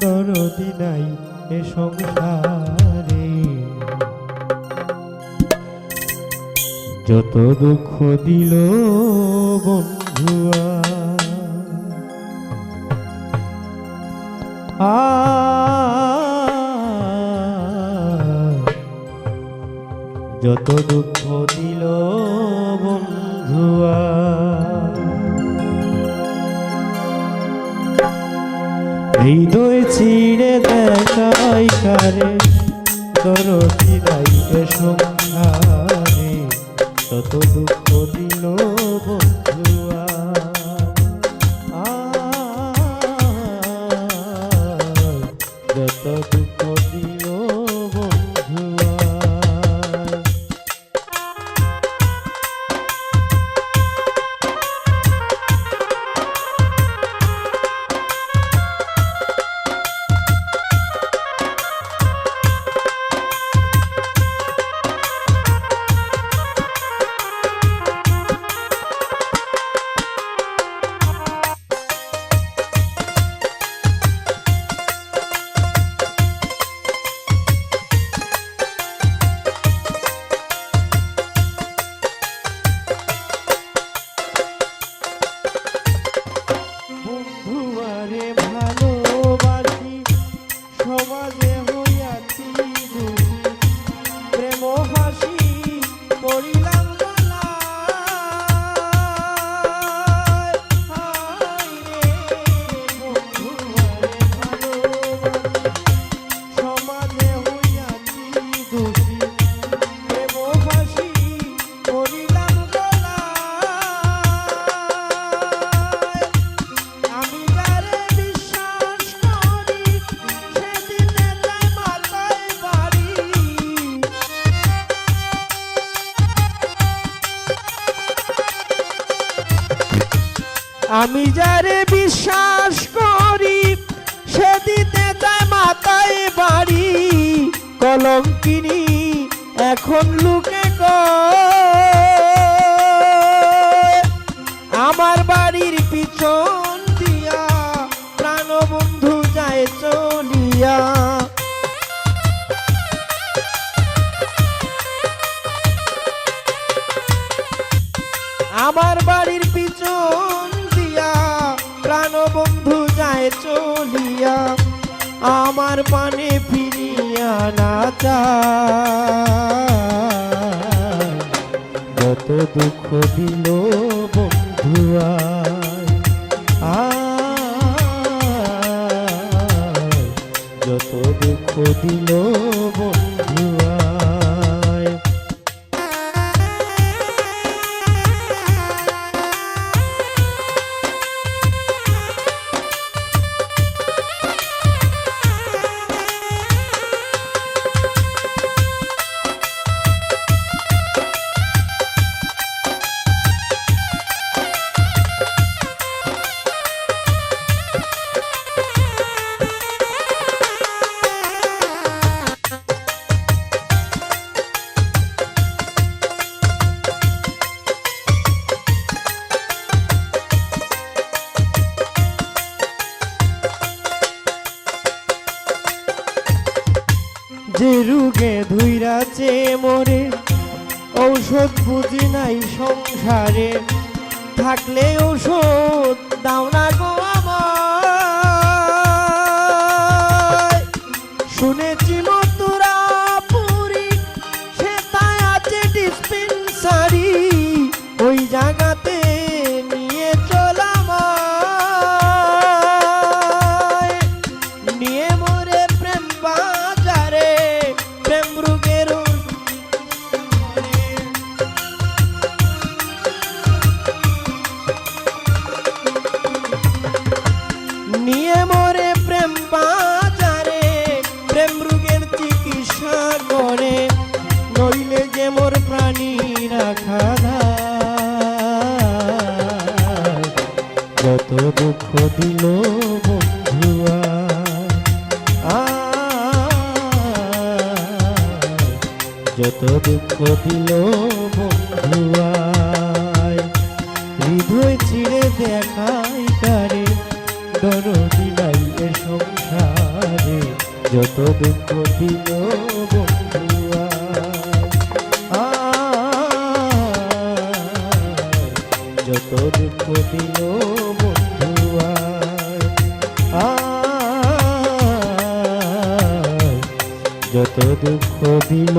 দরদি নাই এ সংসারে। যত দুঃখ দিল বন্ধুয়া যত দুঃখ দিল বন্ধুয়া হৃদয় ছিঁড়ে দেখাই কারে? দরদি তত দুঃখ দিল আমি যারে বিশ্বাস করি সেদিতে তাই মাথায় বাড়ি। কলঙ্কিনী এখন লুকে কয় প্রাণবন্ধু যায় চলিয়া, আমার পানে ফিরিয়া না যত দুঃখ দিল বন্ধুয়া যত দুঃখ দিল বন্ধুয়া যে রুগে ধুইরাছে মরে ঔষধ বুঝি নাই সংসারে। থাকলে ঔষধ দাও না গো যত দুঃখ দিল বন্ধুয়ায় হৃদয় ছিঁড়ে দেখাই কারে দরদি নাই সংসার। যত দুঃখ দিল যত দুঃখ দিল যত দুঃখ দিল